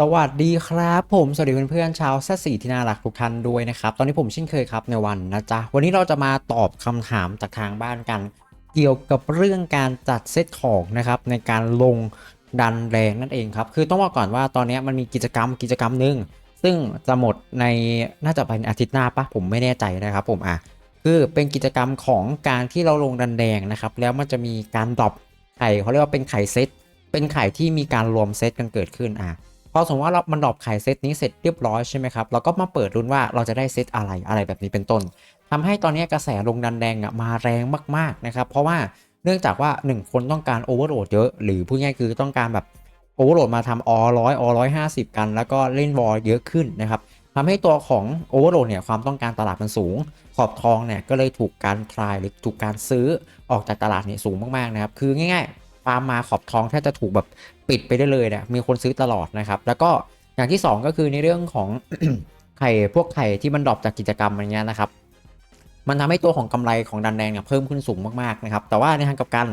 สวัสดีครับผมสวัสดีเพื่อนๆชาวแซสี่ที่น่ารักทุกท่านด้วยนะครับ ตอนนี้ผมเช่นเคยครับในวันนะจ๊ะ วันนี้เราจะมาตอบคำถามจากทางบ้านกัน เกี่ยวกับเรื่องการจัดเซตของนะครับในการลงดันแรงนั่นเองครับ คือต้องบอกก่อนว่าตอนนี้มันมีกิจกรรมกิจกรรมหนึ่งซึ่งจะหมดในน่าจะเป็นอาทิตย์หน้าปะผมไม่แน่ใจนะครับ ผมอะคือเป็นกิจกรรมของการที่เราลงดันแดงนะครับ แล้วมันจะมีการดรอปไข่เขาเรียกว่าเป็นไข่เซตเป็นไข่ที่มีการรวมเซตกันเกิดขึ้นอะ พอสมมติว่าเรามันดรอปขายเซตนี้เสร็จเรียบร้อยใช่ไหมครับเราก็มาเปิดรุ่นว่าเราจะได้เซตอะไรอะไรแบบนี้เป็นต้นทำให้ตอนนี้กระแสลงดันแดงอะมาแรงมากๆนะครับเพราะว่าเนื่องจากว่า 1 คนต้องการโอเวอร์โหลดเยอะ หรือพูดง่ายคือต้องการแบบโอเวอร์โหลดมาทำออร้อยอร้อยห้าสิบกัน แล้วก็เล่นวอลเยอะขึ้นนะครับทำให้ตัวของโอเวอร์โหลดเนี่ยความต้องการตลาดมันสูง ขอบทองเนี่ยก็เลยถูกการทรายหรือถูกการซื้อออกจากตลาดเนี่ยสูงมากๆนะครับคือง่ายๆฟาร์มมาขอบทองแทบจะถูกแบบ ปิดไปได้เลยเนี่ยมีคนซื้อตลอดนะครับ แล้วก็อย่างที่ 2 ก็คือในเรื่องของไข่พวกไข่ที่มันดรอปจากกิจกรรมอะไรเงี้ยนะครับ มันทำให้ตัวของกำไรของดันแดงเนี่ยเพิ่มขึ้นสูงมากๆนะครับ แต่ว่าในทางกลับกัน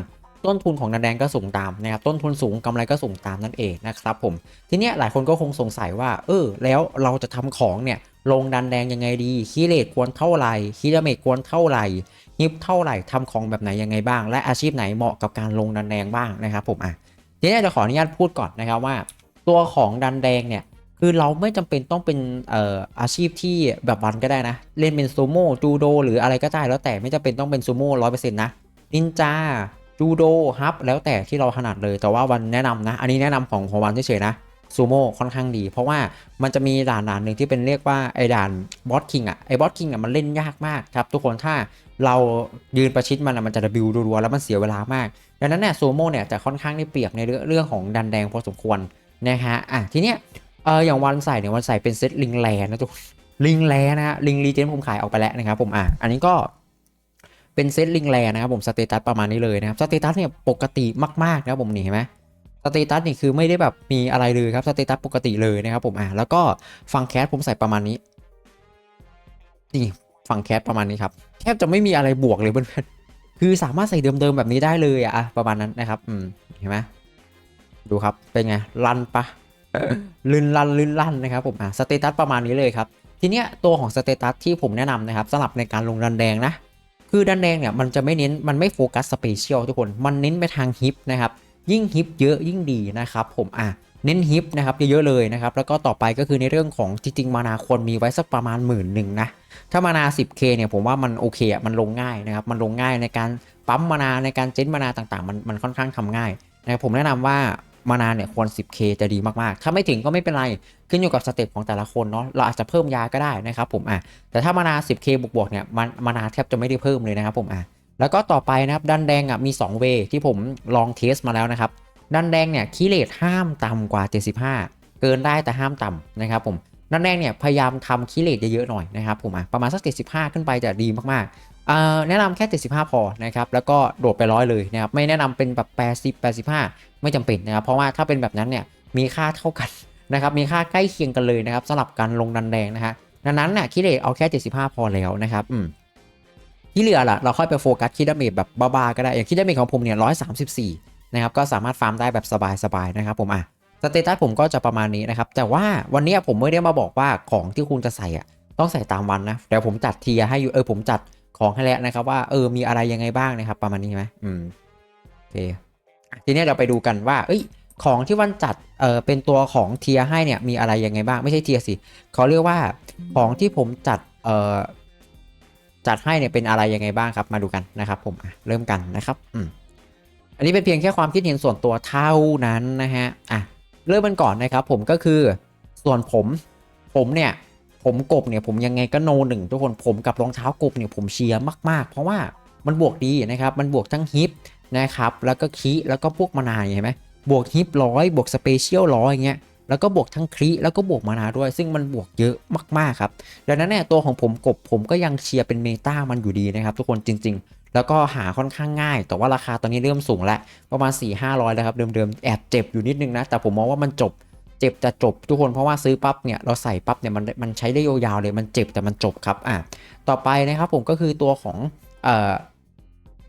ต้นทุนของดันแดงก็สูงตามนะครับ ต้นทุนสูงกำไรก็สูงตามนั่นเองนะครับผม ทีเนี้ยหลายคนก็คงสงสัยว่า เออ แล้วเราจะทำของเนี่ยลงดันแดงยังไงดี คีเลตควรเท่าไหร่ คีดาเมจควรเท่าไหร่ฮิปเท่าไหร่ทำของแบบไหนยังไงบ้าง และอาชีพไหนเหมาะกับการลงดันแดงบ้างนะครับผมอะ ทีนี้จะขออนุญาตพูดก่อนนะครับว่า ตัวของดันแดงเนี่ยคือเราไม่จำเป็นต้องเป็นเอ่ออาชีพที่แบบวันก็ได้นะ เล่นเป็นซูโม่จูโดหรืออะไรก็ได้แล้วแต่ไม่จำเป็นต้องเป็นซูโม่ร้อยเปอร์เซ็นต์นะนินจาจูโดฮับแล้วแต่ที่เราถนัดเลยแต่ว่าวันแนะนำนะ อันนี้แนะนำของของวันเฉยๆนะ ซูโม่ค่อนข้างดี เพราะว่ามันจะมีด่านด่านหนึ่งที่เป็นเรียกว่าไอ้ด่านบอสคิงอะไอ้บอสคิงอะมันเล่นยากมากครับทุกคนถ้าเรายืนประชิดมันอะมันจะบิวรัวๆแล้วมันเสียเวลามาก ดังนั้นเนี่ยซูโม่เนี่ยจะค่อนข้างได้เปรียบในเรื่องเรื่องของดันแดงพอสมควรนะฮะอะทีเนี้ยเอออย่างวันใส่เนี่ยวันใส่เป็นเซตลิงแลนะทุกลิงแลนะฮะลิงรีเจนผมขายออกไปแล้วนะครับผมอะอันนี้ก็เป็นเซตลิงแลนะครับผมสเตตัสประมาณนี้เลยนะครับสเตตัสเนี่ยปกติมากๆนะครับผมนี่เห็นไหม สเตตัสนี่คือไม่ได้แบบมีอะไรเลยครับสเตตัสปกติเลยนะครับผมอะแล้วก็ฟังแคสผมใส่ประมาณนี้นี่ฟังแคสประมาณนี้ครับแทบจะไม่มีอะไรบวกเลยเพื่อนๆคือสามารถใส่เดิมๆแบบนี้ได้เลยอะอะประมาณนั้นนะครับอืมเห็นไหมดูครับเป็นไงลันปะลื่นลันลื่นลันนะครับผมอะสเตตัสประมาณนี้เลยครับทีเนี้ยตัวของสเตตัสที่ผมแนะนำนะครับสำหรับในการลงดันแดงนะคือดันแดงเนี่ยมันจะไม่เน้นมันไม่โฟกัสสเปเชียลทุกคนมันเน้นไปทางฮิปนะครับ ยิ่งฮิปเยอะยิ่งดีนะครับผมอะเน้นฮิปนะครับเยอะๆเลยนะครับแล้วก็ต่อไปก็คือในเรื่องของจริงๆมานาควรมีไว้สักประมาณหมื่นหนึ่งนะถ้ามานา 10k เนี่ยผมว่ามันโอเคอะมันลงง่ายนะครับมันลงง่ายในการปั๊มมานาในการเจนมานาต่างๆ มันมันค่อนข้างทำง่ายนะครับผมแนะนำว่ามานาเนี่ยควร 10k จะดีมากๆ ถ้าไม่ถึงก็ไม่เป็นไร ขึ้นอยู่กับสเต็ปของแต่ละคนเนาะ เราอาจจะเพิ่มยาก็ได้นะครับผมอะ แต่ถ้ามานา 10k บวกๆเนี่ยมันมานาแทบจะไม่ได้เพิ่มเลยนะครับผมอะ แล้วก็ต่อไปนะครับดันแดงอะมี 2 เวที่ผมลองเทสมาแล้วนะครับ ดันแดงเนี่ยคีเลตห้ามต่ำกว่า 75 เกินได้แต่ห้ามต่ำนะครับผมนั่นแรกเนี่ยพยายามทำคิเลตเยอะๆหน่อยนะครับผมอะประมาณสัก 75 ขึ้นไปจะดีมากๆแนะนำแค่ 75 พอนะครับแล้วก็โดดไปร้อยเลยนะครับไม่แนะนำเป็นแบบ80 85 ไม่จำเป็นนะครับเพราะว่าถ้าเป็นแบบนั้นเนี่ยมีค่าเท่ากันนะครับมีค่าใกล้เคียงกันเลยนะครับสำหรับการลงดันแดงนะฮะดังนั้นน่ะคิเลตเอาแค่ 75 พอแล้วนะครับอืม ที่เหลือล่ะเราค่อยไปโฟกัสคิดาเมจแบบบ้าๆก็ได้ อย่างคิดาเมจของผมเนี่ย134นะครับก็สามารถฟาร์มได้แบบสบายๆนะครับผมอะสเตตัสผมก็จะประมาณนี้นะครับ แต่ว่าวันนี้ผมไม่ได้มาบอกว่าของที่คุณจะใส่อะต้องใส่ตามวันนะเดี๋ยวผมจัดเทียให้อยู่เออผมจัดของให้แล้วนะครับว่าเออมีอะไรยังไงบ้างนะครับ ประมาณนี้ไหมอืมโอเคทีนี้เราไปดูกันว่า เอ้ยของที่วันจัดเออเป็นตัวของเทียให้เนี่ยมีอะไรยังไงบ้างไม่ใช่เทียสิเขาเรียกว่าของที่ผมจัดเออ จัดให้เนี่ยเป็นอะไรยังไงบ้างครับ มาดูกันนะครับ ผมเริ่มกันนะครับอืมอันนี้เป็นเพียงแค่ความคิดเห็นส่วนตัวเท่านั้นนะฮะอะเริ่มกันก่อนนะครับ ผมก็คือส่วนผม ผมเนี่ย ผมกบเนี่ยผมยังไงก็โนหนึ่งทุกคนผมกับรองเท้ากบเนี่ยผมเชียร์มากๆ เพราะว่ามันบวกดีนะครับ มันบวกทั้งฮิปนะครับ แล้วก็คีแล้วก็พวกมานาเห็นไหมบวกฮิปร้อยบวกสเปเชียลร้อยอย่างเงี้ย แล้วก็บวกทั้งครีแล้วก็บวกมานาด้วย ซึ่งมันบวกเยอะมากๆครับดังนั้นเนี่ยตัวของผมกบผมก็ยังเชียร์เป็นเมตามันอยู่ดีนะครับ ทุกคนจริง ๆ แล้วก็หาค่อนข้างง่าย แต่ว่าราคาตอนนี้เริ่มสูงแล้วประมาณ 4 5 0 0แล้วครับเดิมๆแอบเจ็บอยู่นิดนึงนะแต่ผมมองว่ามันจบเจ็บจะจบทุกคนเพราะว่าซื้อปั๊บเนี่ยเราใส่ปั๊บเนี่ยมันมันใช้ได้ยาวๆเลยมันเจ็บแต่มันจบครับอะต่อไปนะครับผมก็คือตัวของเอ่อ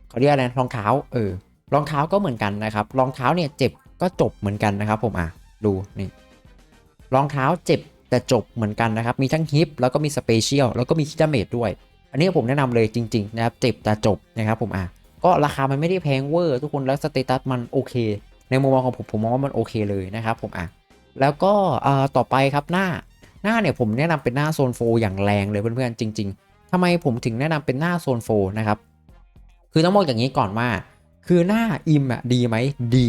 เขาเรียกอะไรรองเท้าเออรองเท้าก็เหมือนกันนะครับรองเท้าเนี่ยเจ็บก็จบเหมือนกันนะครับผมอะดูนี่ รองเท้าเจ็บแต่จบเหมือนกันนะครับ มีทั้งฮิปแล้วก็มีสเปเชียลแล้วก็มีคิดเมจด้วย อันนี้ผมแนะนำเลยจริง ๆ นะครับ เจ็บแต่จบนะครับผมอะก็ราคามันไม่ได้แพงเวอร์ทุกคนแล้วสเตตัสมันโอเค ในมุมมองของผมผมมองว่ามันโอเคเลยนะครับผมอะแล้วก็ต่อไปครับหน้าหน้าเนี่ยผมแนะนำเป็นหน้าโซนโฟอย่างแรงเลยเพื่อนๆจริง ๆทำไมผมถึงแนะนำเป็นหน้าโซนโฟนะครับคือต้องบอกอย่างนี้ก่อนว่า คือหน้าอิมอะดีไหมดี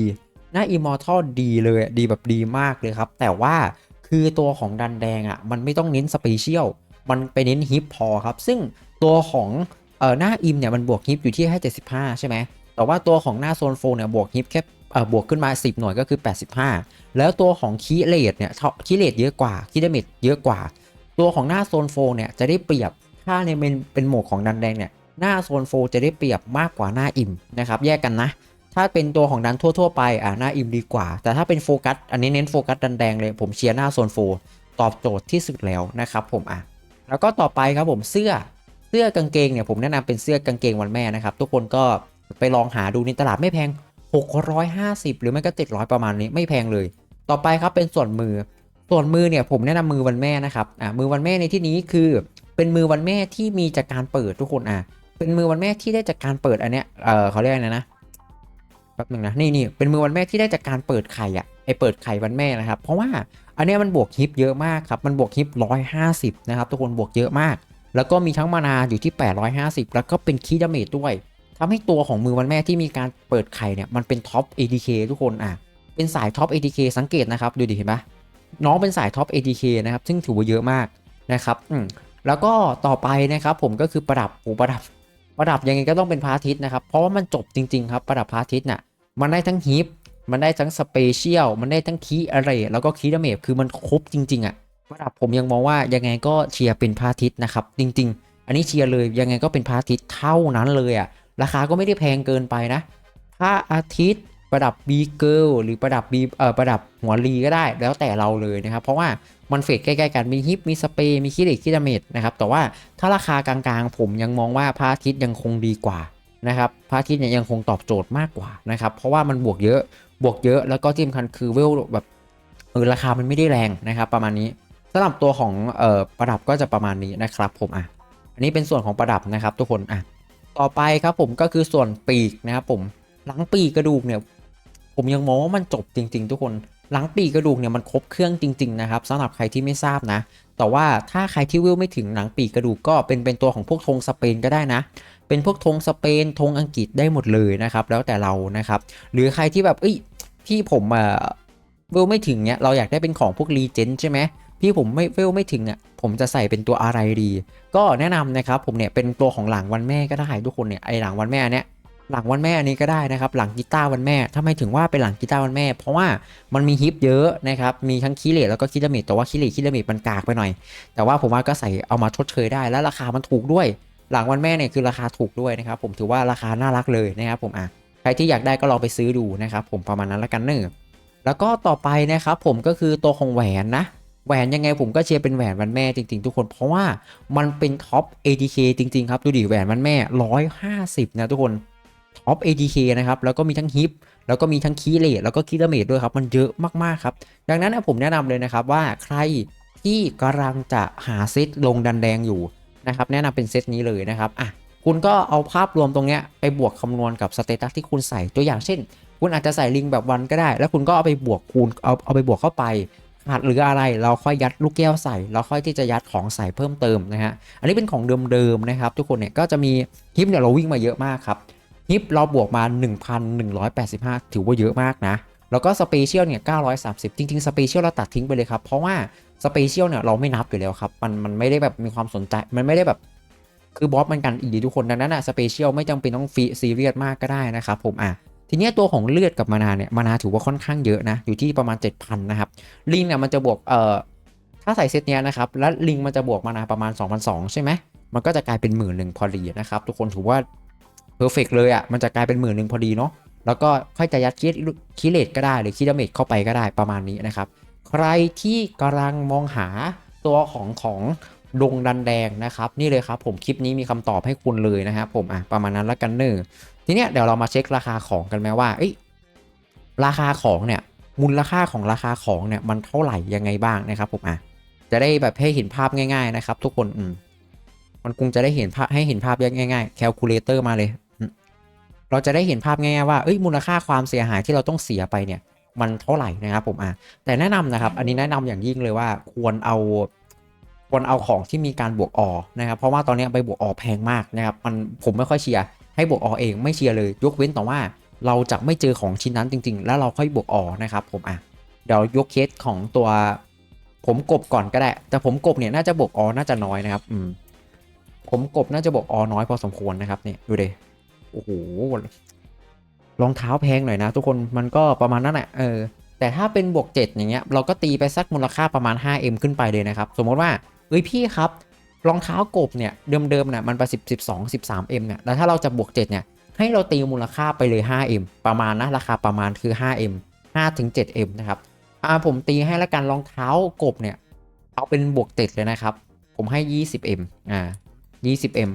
หน้าอิมมอร์ทัลดีเลยดีแบบดีมากเลยครับ แต่ว่าคือตัวของดันแดงอะมันไม่ต้องเน้นสเปเชียลมันไปเน้นฮิปพอครับ ซึ่งตัวของเอ่อหน้าอิมเนี่ยมันบวกฮิปอยู่ที่แค่75 ใช่ไหมแต่ว่าตัวของหน้าโซนโฟเนี่ยบวกฮิปแค่เอ่อบวกขึ้นมา 10 หน่วยก็คือ 85 แล้วตัวของคีเลดเนี่ยคีเลดเยอะกว่าคีเดเมจเยอะกว่า ตัวของหน้าโซนโฟเนี่ยจะได้เปรียบถ้าในเป็นเป็นโหมดของดันแดงเนี่ยหน้าโซนโฟจะได้เปรียบมากกว่าหน้าอิมนะครับแยกกันนะ ถ้าเป็นตัวของดันทั่ว ๆ ไปอะหน้าอิมดีกว่า แต่ถ้าเป็นโฟกัสอันนี้เน้นโฟกัสดันแดงเลย ผมเชียร์หน้าโซนโฟตอบโจทย์ที่สุดแล้วนะครับผมอะแล้วก็ต่อไปครับผมเสื้อเสื้อกางเกงเนี่ยผมแนะนำเป็นเสื้อกางเกงวันแม่นะครับ ทุกคนก็ไปลองหาดูในตลาดไม่แพง 650 หรือไม่ก็ 700 ประมาณนี้ไม่แพงเลย ต่อไปครับเป็นส่วนมือ ส่วนมือเนี่ยผมแนะนำมือวันแม่นะครับอะมือวันแม่ในที่นี้คือ เป็นมือวันแม่ที่มีจากการเปิดทุกคนอะเป็นมือวันแม่ที่ได้จากการเปิดอันเนี้ยเออเขาเรียกอะไรนะ แป๊บหนึงนะนี่นี่เป็นมือวันแม่ที่ได้จากการเปิดไข่อะไอเปิดไข่วันแม่นะครับ เพราะว่าอันนี้มันบวกฮิปเยอะมากครับ มันบวกฮิป150 นะครับ ทุกคนบวกเยอะมาก แล้วก็มีทั้งมานาอยู่ที่ 850 แล้วก็เป็นคีดาเมจด้วยทำให้ตัวของมือวันแม่ที่มีการเปิดไข่เนี่ยมันเป็นท็อป ADK ทุกคนอะเป็นสายท็อป ADK สังเกตนะครับ ดูดิเห็นปะน้องเป็นสายท็อป ADK นะครับซึ่งถือว่าเยอะมากนะครับอืมแล้วก็ต่อไปนะครับผมก็คือประดับโอ้ประดับ ประดับยังไงก็ต้องเป็นพาทิตนะครับ เพราะว่ามันจบจริง ๆ ครับประดับพาทิตน่ะมันได้ทั้งฮิปมันได้ทั้งสเปเชียลมันได้ทั้งคีอะไรแล้วก็คีดาเมจคือมันครบจริง ๆอะประดับผมยังมองว่ายังไงก็เชียร์เป็นพาทิตนะครับ จริง ๆ อันนี้เชียร์เลยยังไงก็เป็นพาทิตเท่านั้นเลยอะราคาก็ไม่ได้แพงเกินไปนะพระอาทิตย์ประดับบีเกิลหรือประดับบีเอ่อประดับหัวลีก็ได้แล้วแต่เราเลยนะครับ เพราะว่า มันเฟดใกล้ๆกันมีฮิปมีสเปรย์มีคิดเล็กคิดาเมจนะครับแต่ว่าถ้าราคากลางๆ ผมยังมองว่าพระอาทิตย์ยังคงดีกว่านะครับพระอาทิตย์เนี่ยยังคงตอบโจทย์มากกว่านะครับเพราะว่ามันบวกเยอะบวกเยอะแล้วก็ที่สำคัญคือเวลแบบเออราคามันไม่ได้แรงนะครับประมาณนี้สำหรับตัวของเอ่อประดับก็จะประมาณนี้นะครับผมอะอันนี้เป็นส่วนของประดับนะครับ ทุกคนอะต่อไปครับผมก็คือส่วนปีกนะครับผมหลังปีกกระดูกเนี่ยผมยังมองว่ามันจบจริง ๆ ทุกคน หลังปีกกระดูกเนี่ยมันครบเครื่องจริง ๆ นะครับสำหรับใครที่ไม่ทราบนะ แต่ว่าถ้าใครที่วิวไม่ถึงหนังปีกกระดูกก็เป็นเป็นตัวของพวกธงสเปนก็ได้นะ เป็นพวกธงสเปนธงอังกฤษได้หมดเลยนะครับแล้วแต่เรานะครับ หรือใครที่แบบเอ้ยพี่ผมเอ่อวิวไม่ถึงเนี่ยเราอยากได้เป็นของพวกรีเจนใช่ไหมพี่ผมไม่เวลไม่ถึงอะผมจะใส่เป็นตัวอะไรดี ก็แนะนำนะครับผมเนี่ยเป็นตัวของหลังวันแม่ก็ได้ทุกคนเนี่ยไอหลังวันแม่เนี้ย หลังวันแม่อันนี้ก็ได้นะครับ หลังกีตาร์วันแม่ทำไม่ถึงว่าเป็นหลังกีตาร์วันแม่ เพราะว่ามันมีฮิปเยอะนะครับ มีทั้งคีเลตแล้วก็คิดาเมตแต่ว่าคีเลตคิดาเมตมันกากไปหน่อย แต่ว่าผมว่าก็ใส่เอามาชดเชยได้ แล้วราคามันถูกด้วย หลังวันแม่เนี่ยคือราคาถูกด้วยนะครับ ผมถือว่าราคาน่ารักเลยนะครับ ผมอะใครที่อยากได้ก็ลองไปซื้อดูนะครับ ผมประมาณนั้นละกันเนอะแล้วก็ต่อไปนะครับผมก็คือตัวของแหวนนะแหวนยังไงผมก็เชียร์เป็นแหวนวันแม่จริงๆ ทุกคนเพราะว่ามันเป็นท็อป ATK จริงๆ ครับ ดูดิแหวนวันแม่ 150 นะทุกคน ท็อป ATK นะครับ แล้วก็มีทั้งฮิปแล้วก็มีทั้งคีเลตแล้วก็คีดาเมจด้วยครับ มันเยอะมากๆครับ ดังนั้นผมแนะนำเลยนะครับว่าใครที่กำลังจะหาเซตลงดันแดงอยู่นะครับแนะนำเป็นเซตนี้เลยนะครับอะคุณก็เอาภาพรวมตรงเนี้ยไปบวกคำนวณกับสเตตัสที่คุณใส่ตัวอย่างเช่น คุณอาจจะใส่ลิงแบบวันก็ได้ แล้วคุณก็เอาไปบวกคูณเอาเอาไปบวกเข้าไปขาดหรืออะไรเราค่อยยัดลูกแก้วใส่เราค่อยที่จะยัดของใส่เพิ่มเติมนะฮะอันนี้เป็นของเดิมๆนะครับ ทุกคนเนี่ยก็จะมีฮิปเนี่ยเราวิ่งมาเยอะมากครับ ฮิปเราบวกมา 1,185 ถือว่าเยอะมากนะ แล้วก็สเปเชียลเนี่ย 930 จริงๆ สเปเชียลเราตัดทิ้งไปเลยครับ เพราะว่าสเปเชียลเนี่ยเราไม่นับอยู่แล้วครับ มันมันไม่ได้แบบมีความสนใจ มันไม่ได้แบบคือบอสมันกันอีกดีทุกคนดังนั้นอะสเปเชียลไม่จำเป็นต้องฟีซีเรียสมากก็ได้นะครับผมอะทีนี้ตัวของเลือดกับมานาเนี่ยมานาถือว่าค่อนข้างเยอะนะ อยู่ที่ประมาณ 7,000 นะครับ ลิงเนี่ยมันจะบวกเอ่อถ้าใส่เซตเนี้ยนะครับ แล้วลิงมันจะบวกมานาประมาณ 2,200 ใช่ไหมมันก็จะกลายเป็นหมื่นหนึ่งพอดีนะครับ ทุกคนถือว่า เพอร์เฟกเลยอะ่ะมันจะกลายเป็นหมื่นหนึ่งพอดีเนาะแล้วก็ค่อยจะยัดคิดคิเลตก็ได้หรือคิดาเมจเข้าไปก็ได้ประมาณนี้นะครับ ใครที่กำลังมองหาตัวของของดงดันแดงนะครับ นี่เลยครับผมคลิปนี้มีคำตอบให้คุณเลยนะครับผมอะประมาณนั้นละกันเนอทีเนี้ยเดี๋ยวเรามาเช็คราคาของกันไหมว่าเอ้ราคาของเนี่ยมูลค่าของราคาของเนี่ยมันเท่าไหร่ยังไงบ้างนะครับผมอะจะได้แบบให้เห็นภาพง่าย ๆ นะครับ ทุกคนอืมมันคงจะได้เห็นภาพให้เห็นภาพง่ายๆแคลคูลเลเตอร์มาเลย เราจะได้เห็นภาพง่ายๆว่าเอ้ยมูลค่าความเสียหายที่เราต้องเสียไปเนี่ยมันเท่าไหร่นะครับผมอะแต่แนะนำนะครับ อันนี้แนะนำอย่างยิ่งเลยว่าควรเอาควรเอาของที่มีการบวกออนะครับเพราะว่าตอนนี้ใบบวกออแพงมากนะครับมันผมไม่ค่อยเชียร์ให้บวกออเองไม่เชียร์เลยยกเว้นแต่ว่าเราจะไม่เจอของชิ้นนั้นจริง ๆ แล้วเราค่อยบวกออนะครับผมอะเดี๋ยวยกเคสของตัวผมกบก่อนก็ได้ แต่ผมกบเนี่ยน่าจะบวกออน่าจะน้อยนะครับ อืมผมกบน่าจะบวกออน้อยพอสมควรนะครับเนี่ยดูเด โอ้โหรองเท้าแพงหน่อยนะ ทุกคนมันก็ประมาณนั้นแหละเออแต่ถ้าเป็นบวก 7 อย่างเงี้ยเราก็ตีไปสักมูลค่าประมาณ 5M ขึ้นไปเลยนะครับ สมมติว่าเอ้ยพี่ครับรองเท้ากบเนี่ยเดิมๆเนี่ยมันไป10 12 13M เนี่ยแล้วถ้าเราจะบวก 7 เนี่ยให้เราตีมูลค่าไปเลย 5M ประมาณนะราคาประมาณคือ 5M 5ถึง 7M นะครับอ่าผมตีให้ละกันรองเท้ากบเนี่ยเอาเป็นบวก 7 เลยนะครับ ผมให้ 20M อ่า 20M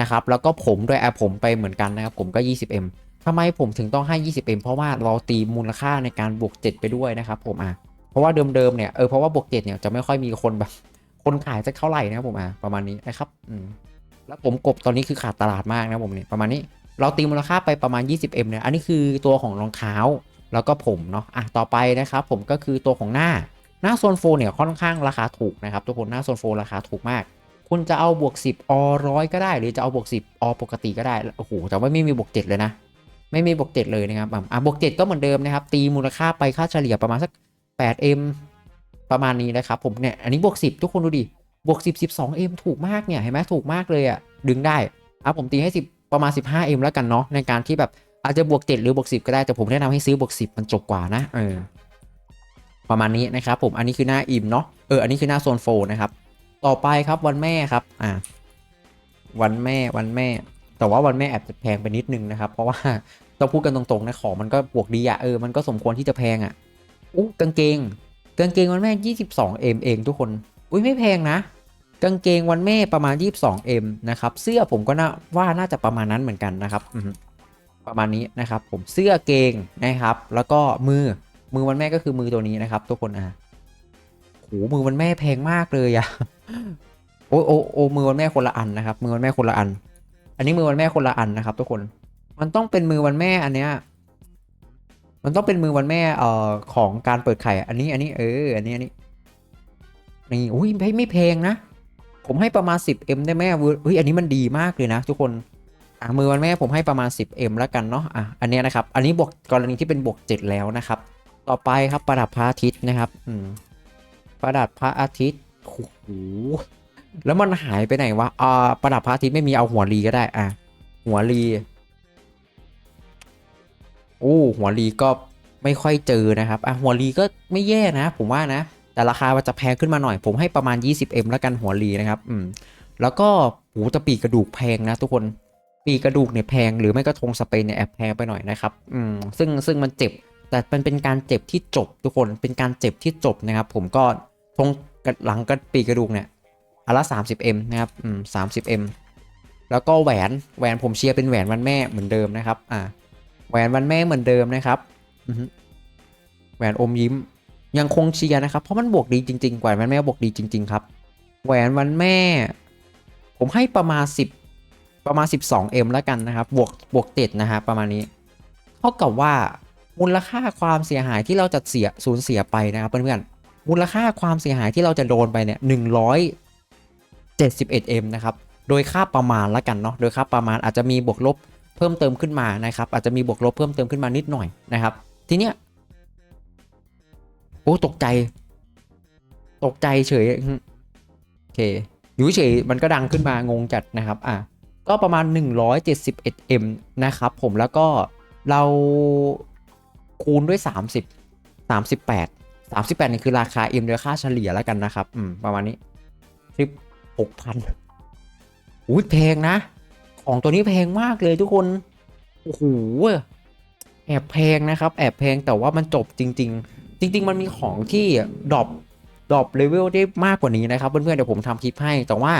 นะครับ แล้วก็ผมด้วยแอะผมไปเหมือนกันนะครับ ผมก็ 20M ทำไมผมถึงต้องให้ 20M เพราะว่าเราตีมูลค่าในการบวก 7 ไปด้วยนะครับผมอะ เพราะว่าเดิมๆเนี่ย เออ เพราะว่าบวก 7 เนี่ยจะไม่ค่อยมีคนแบบ คนขายจะเท่าไหร่นะครับผมอะ ประมาณนี้นะครับ อืม แล้วผมกบตอนนี้คือขาดตลาดมากนะครับผมเนี่ยประมาณนี้ เราตีมูลค่าไปประมาณ 20M เนี่ย อันนี้คือตัวของรองเท้า แล้วก็ผมเนาะ อะ ต่อไปนะครับผมก็คือตัวของหน้า หน้าโซนโฟเนี่ยค่อนข้างราคาถูกนะครับทุกคน หน้าโซนโฟราคาถูกมาก คุณจะเอาบวก 10อร้อยก็ได้ หรือจะเอาบวก 10อปกติก็ได้ โอ้โห แต่ว่าไม่มีบวก 7 เลยนะ ไม่มีบวก 7 เลยนะครับ อะบวก 7 ก็เหมือนเดิมนะครับ ตีมูลค่าไปค่าเฉลี่ยประมาณสัก 8M ประมาณนี้นะครับผมเนี่ย อันนี้บวก 10 ทุกคนดูดิ บวก 10 12M ถูกมากเนี่ย เห็นไหมถูกมากเลยอะ ดึงได้ อะผมตีให้ 10 ประมาณ 15M แล้วกันเนาะ ในการที่แบบอาจจะบวก 7 หรือบวก 10 ก็ได้ แต่ผมแนะนำให้ซื้อบวก 10 มันจบกว่านะ เออ ประมาณนี้นะครับผม อันนี้คือหน้าอิมเนาะ เออ อันนี้คือหน้าโซนโฟนะครับ ต่อไปครับวันแม่ครับ อ่า วันแม่วันแม่ แต่ว่าวันแม่แอบจะแพงไปนิดนึงนะครับ เพราะว่าต้องพูดกันตรงๆนะของมันก็บวกดีอะเออมันก็สมควรที่จะแพงอะอู้กางเกงกางเกงวันแม่ 22M เองทุกคน อุ้ยไม่แพงนะ กางเกงวันแม่ประมาณ 22M นะครับ เสื้อผมก็น่าว่าน่าจะประมาณนั้นเหมือนกันนะครับประมาณนี้นะครับ ผมเสื้อเกงนะครับ แล้วก็มือมือวันแม่ก็คือมือตัวนี้นะครับ ทุกคนอะโหมือวันแม่แพงมากเลยอะ โอ้โอ้โอ้มือวันแม่คนละอันนะครับ มือวันแม่คนละอัน อันนี้มือวันแม่คนละอันนะครับ ทุกคน มันต้องเป็นมือวันแม่อันเนี้ย มันต้องเป็นมือวันแม่เอ่อของการเปิดไข่ อันนี้อันนี้เออ อันนี้อันนี้นี่อุ้ยไม่ไม่แพงนะ ผมให้ประมาณ 10M ได้ไหมเฮ้ยอันนี้มันดีมากเลยนะทุกคนอะมือวันแม่ผมให้ประมาณ 10M แล้วกันเนาะอะอันนี้นะครับ อันนี้บวกกรณีที่เป็นบวก 7 แล้วนะครับ ต่อไปครับประดับพระอาทิตย์นะครับ อืมประดับพระอาทิตย์ โอ้โหแล้วมันหายไปไหนวะอ่าประดับพระอาทิตย์ไม่มีเอาหัวรีก็ได้ อะ หัวรีโอ้หัวรีก็ไม่ค่อยเจอนะครับ อะหัวรีก็ไม่แย่นะ ผมว่านะ แต่ราคามันจะแพงขึ้นมาหน่อย ผมให้ประมาณ 20M แล้วกันหัวรีนะครับ อืม แล้วก็โหแต่ปีกระดูกแพงนะ ทุกคน ปีกระดูกเนี่ยแพง หรือไม่ก็ธงสเปนเนี่ยแอบแพงไปหน่อยนะครับ อืม ซึ่งซึ่งมันเจ็บ แต่มันเป็นการเจ็บที่จบทุกคน เป็นการเจ็บที่จบนะครับ ผมก็ทง หลังกระปีกระดูกเนี่ยอันละ 30m นะครับอืม 30m แล้วก็แหวนแหวนผมเชียร์เป็นแหวนวันแม่เหมือนเดิมนะครับอ่าแหวนวันแม่เหมือนเดิมนะครับอืแหวนอมยิ้มยังคงเชียร์นะครับ เพราะมันบวกดีจริงๆแหวนวันแม่บวกดีจริง ๆ ครับ แหวนวันแม่ ผมให้ประมาณ 10 ประมาณ 12m แล้วกันนะครับ บวกบวกเจ็ดนะฮะประมาณนี้เท่ากับว่ามูลค่าความเสียหายที่เราจะเสียสูญเสียไปนะครับเพื่อนๆ มูลค่าความเสียหายที่เราจะโดนไปเนี่ยหนึ่งร้อยเจ็ดสิบเอ็ดเอ็มนะครับ โดยค่าประมาณละกันเนาะ โดยค่าประมาณอาจจะมีบวกลบเพิ่มเติมขึ้นมานะครับ อาจจะมีบวกลบเพิ่มเติมขึ้นมานิดหน่อยนะครับ ทีเนี้ย โอ้ ตกใจ ตกใจเฉย โอเค อยู่เฉยมันก็ดังขึ้นมางงจัดนะครับ อะ ก็ประมาณ 171M นะครับ ผมแล้วก็เราคูณด้วย 30 38 38นี่คือราคา M โดยค่าเฉลี่ยแล้วกันนะครับ อืม ประมาณนี้คลิป6,000อุ้ยแพงนะ ของตัวนี้แพงมากเลยทุกคน โอ้โห แอบแพงนะครับ แอบแพงแต่ว่ามันจบจริง ๆ จริง ๆ มันมีของที่ดรอปดรอปเลเวลได้มากกว่านี้นะครับ เพื่อนๆเดี๋ยวผมทำคลิปให้ แต่ว่า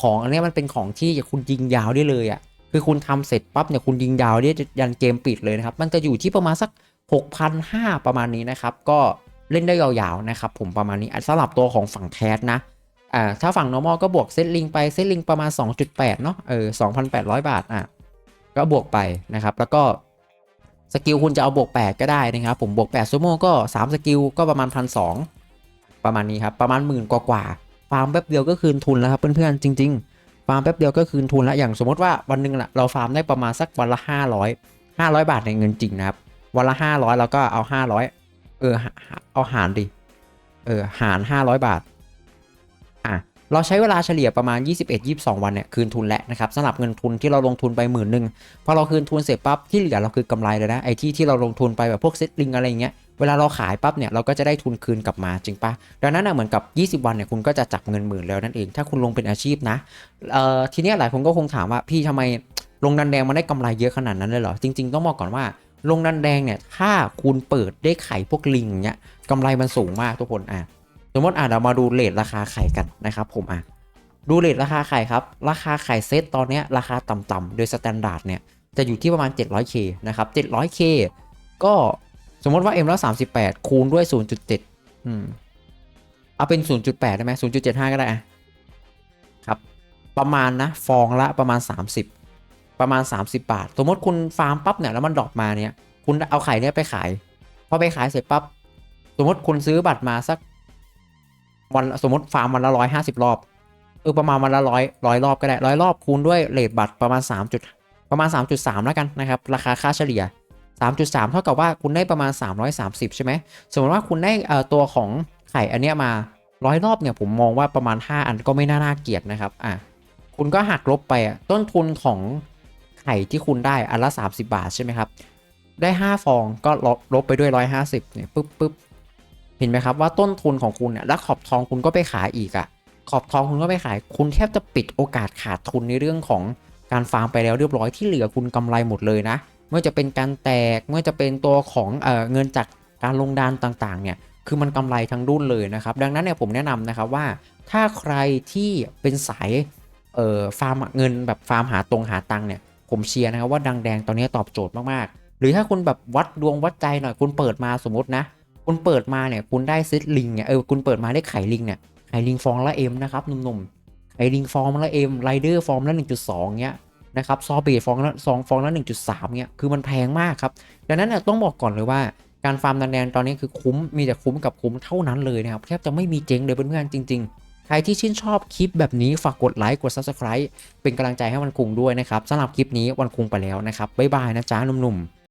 ของอันนี้มันเป็นของที่คุณยิงยาวได้เลยอะ่ะ คือคุณทำเสร็จปั๊บเนี่ยคุณยิงยาวได้ยันเกมปิดเลยนะครับ มันจะอยู่ที่ประมาณสัก6,500ประมาณนี้นะครับ ก็ เล่นได้ยาวๆนะครับผมประมาณนี้สำหรับตัวของฝั่งแคสนะอ่าถ้าฝั่ง normal ก็บวกเซตลิงไปเซตลิงประมาณ 2.8 เนาะเออ2,800 บาทอะก็บวกไปนะครับ แล้วก็สกิลคุณจะเอาบวก 8 ก็ได้นะครับ ผมบวก8ซูโม่ก็ 3 สกิลก็ประมาณ1,200ประมาณนี้ครับ ประมาณหมื่นกว่าๆฟาร์มแป๊บเดียวก็คืนทุนแล้วครับเพื่อนๆจริง ๆ ฟาร์มแป๊บเดียวก็คืนทุนแล้วอย่างสมมติว่าวันหนึ่งน่ะเราฟาร์มได้ประมาณสักวันละ 500 500 บาทในเงินจริงนะครับวันละ 500 แล้วก็เอา 500 เออเอาหารดิ เออหาร 500 บาท อะ เราใช้เวลาเฉลี่ยประมาณ 21-22 วันเนี่ยคืนทุนแล้วนะครับสำหรับเงินทุนที่เราลงทุนไปหมื่นหนึ่งพอเราคืนทุนเสร็จปั๊บที่เหลือเราคือกำไรเลยนะไอ้ที่ที่เราลงทุนไปแบบพวกเซตลิงอะไรเงี้ยเวลาเราขายปั๊บเนี่ยเราก็จะได้ทุนคืนกลับมาจริงปะดังนั้นนะเหมือนกับ 20 วันเนี่ยคุณก็จะจับเงินหมื่นแล้วนั่นเอง ถ้าคุณลงเป็นอาชีพนะเอ่อทีนี้หลายคนก็คงถามว่าพี่ทำไมลงดันแดงมันได้กำไรเยอะขนาดนั้นเลยเหรอจริง ๆ ต้องบอกก่อนว่า ลงดันแดงเนี่ยถ้าคุณเปิดได้ไข่พวกลิงเนี่ยกำไรมันสูงมากทุกคนอะสมมติอะเรามาดูเลทราคาไข่กันนะครับผมอะดูเลทราคาไข่ครับ ราคาไข่เซตตอนเนี้ยราคาต่ำๆโดยสแตนดาร์ดเนี่ยจะอยู่ที่ประมาณ 700k นะครับ 700k ก็สมมติว่า M แล้ว38คูณด้วย 0.7อืมเอาเป็น 0.8 ได้ไหม0.75 ก็ได้อะครับ ประมาณนะ ฟองละประมาณ 30 ประมาณ 30 บาท สมมติคุณฟาร์มปั๊บเนี่ยแล้วมันดรอปมาเนี่ยคุณเอาไข่เนี่ยไปขายพอไปขายเสร็จปั๊บสมมติคุณซื้อบัตรมาสักวันสมมติฟาร์มวันละร้อยห้าสิบรอบเออประมาณวันละร้อยร้อยรอบก็ได้ร้อยรอบคูณด้วยเลทบัตรประมาณ3จุดประมาณ 3.3 แล้วกันนะครับ ราคาค่าเฉลี่ย 3.3 เท่ากับว่าคุณได้ประมาณ 330 ใช่ไหมสมมติว่าคุณได้ตัวของไข่อันเนี้ยมาร้อยรอบเนี่ยผมมองว่าประมาณ 5 อันก็ไม่น่าน่าเกลียดนะครับอะคุณก็หักลบไปต้นทุนของ ไข่ที่คุณได้อันละ30 บาทใช่ไหมครับ ได้ 5 ฟองก็ลบลบไปด้วย 150เนี่ยปึ๊บปึ๊บเห็นไหมครับว่าต้นทุนของคุณเนี่ยแล้วขอบทองคุณก็ไปขายอีกอะ ขอบทองคุณก็ไปขาย คุณแทบจะปิดโอกาสขาดทุนในเรื่องของการฟาร์มไปแล้วเรียบร้อยที่เหลือคุณกำไรหมดเลยนะไม่ว่าจะเป็นการแตกไม่ว่าจะเป็นตัวของเออเงินจากการลงดานต่างๆเนี่ยคือมันกำไรทั้งรุ่นเลยนะครับ ดังนั้นเนี่ยผมแนะนำนะครับว่า ถ้าใครที่เป็นสายเอ่อฟาร์มเงินแบบฟาร์มหาตรงหาตังค์เนี่ย ผมเชียร์นะครับว่าดังแดงตอนนี้ตอบโจทย์มากๆ หรือถ้าคุณแบบวัดดวงวัดใจหน่อยคุณเปิดมาสมมตินะ คุณเปิดมาเนี่ยคุณได้ซิดลิงเนี่ยเออคุณเปิดมาได้ไข่ลิงเนี่ยไข่ลิงฟองละเอ็มนะครับหนุ่มๆไข่ลิงฟองละเอ็มไรเดอร์ฟองละ 1.2เงี้ยนะครับซอเบตฟองละสองฟองละ 1.3เงี้ยคือมันแพงมากครับดังนั้นเนี่ยต้องบอกก่อนเลยว่าการฟาร์มดันแดนตอนนี้คือคุ้มมีแต่คุ้มกับคุ้มเท่านั้นเลยนะครับแทบจะไม่มีเจ๊งเลยเพื่อนๆจริง ๆ ครที่ชื่นชอบคลิปแบบนี้ฝากกดไลค์กด Subscribe เป็นกำลังใจให้วันคุงด้วยนะครับสำหรับคลิปนี้วันคุงไปแล้วนะครับบ๊ายบายนะจ๊ะหนุ่มๆ